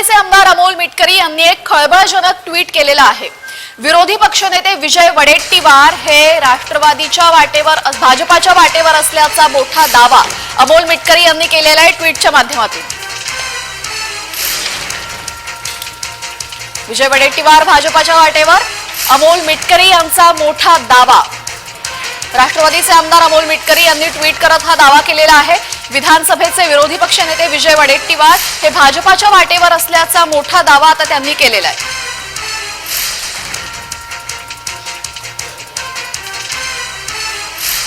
राष्ट्रवादीचे आमदार अमोल मिटकरी यांनी एक खळबळजनक ट्विट केलेलं आहे. विरोधी पक्षनेते विजय वडेट्टीवार हे राष्ट्रवादीच्या वाटेवर भाजपाच्या वाटेवर असल्याचा मोठा दावा अमोल मिटकरी यांनी केलेला आहे ट्विटच्या माध्यमातून. विजय वडेट्टीवार भाजपाच्या वाटेवर अमोल मिटकरी यांचा मोठा दावा राष्ट्रवादीचे आमदार अमोल मिटकरी यांनी ट्विट करत हा दावा केलेला आहे. विधानसभेचे विरोधी पक्षनेते विजय वडेट्टीवार हे भाजपाच्या वाटेवर असल्याचा मोठा दावा आता त्यांनी केलेला आहे.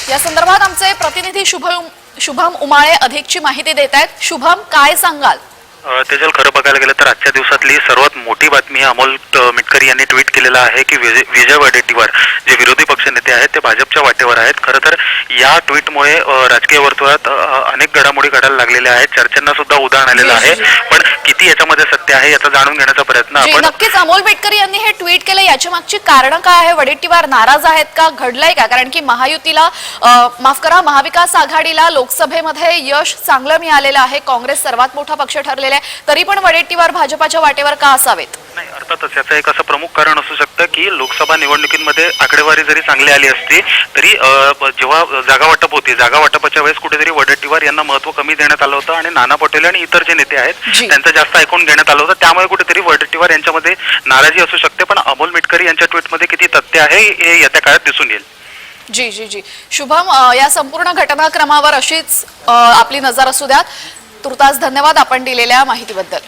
या संदर्भात आमचे प्रतिनिधी शुभम शुभम उमाळे अधिकची माहिती देत आहेत. शुभम काय सांगाल? तेजल खरं बघायला गेलं तर आजच्या दिवसातली सर्वात मोठी बातमी अमोल मिटकरी यांनी ट्विट केलेलं आहे की विजय वडेट्टीवार जे विरोधी पक्षनेते आहेत ते भाजपच्या वाटेवर आहेत. खरं तर या ट्विटमुळे राजकीय वर्तुळात अनेक घडामोडी घडायला लागलेल्या आहेत. चर्चांना सुद्धा उदाहरण आलेलं आहे. पण किती याच्यामध्ये सत्य आहे याचा जाणून घेण्याचा प्रयत्न आपण नक्कीच अमोल बेटकर यांनी हे ट्विट याच्या मागची कारण काय आहे? वडेट्टीवार नाराज आहेत का? घडलंय का? कारण की महायुतीला माफ करा महाविकास आघाडीला लोकसभेमध्ये यश चांगलं मिळालेलं आहे. काँग्रेस सर्वात मोठा पक्ष ठरलेला आहे. तरी पण वडेट्टीवार भाजपाच्या वाटेवर का असावेत? नाही अर्थातच याचं एक असं प्रमुख कारण असू शकतं की लोकसभा निवडणुकीमध्ये आकडेवारी जरी चांगली आली असती तरी जेव्हा जागा वाटप होती जागा वाटपाच्या वेळेस कुठेतरी वडेट्टीवार यांना महत्त्व कमी देण्यात आलं होतं आणि नाना पटोले आणि इतर जे नेते आहेत. त्यांचं जास्त ऐकून घेण्यात आलं होतं. त्यामुळे कुठेतरी वडेट्टीवार यांच्यामध्ये नाराजी असू शकते पण अमोल मिटकरी यांच्या ट्विटमध्ये किती तथ्य आहे हे येत्या काळात दिसून येईल. जी जी जी. शुभम या संपूर्ण घटनाक्रमावर अशीच आपली नजर असू द्यात. तुर्तास धन्यवाद आपण दिलेल्या माहितीबद्दल.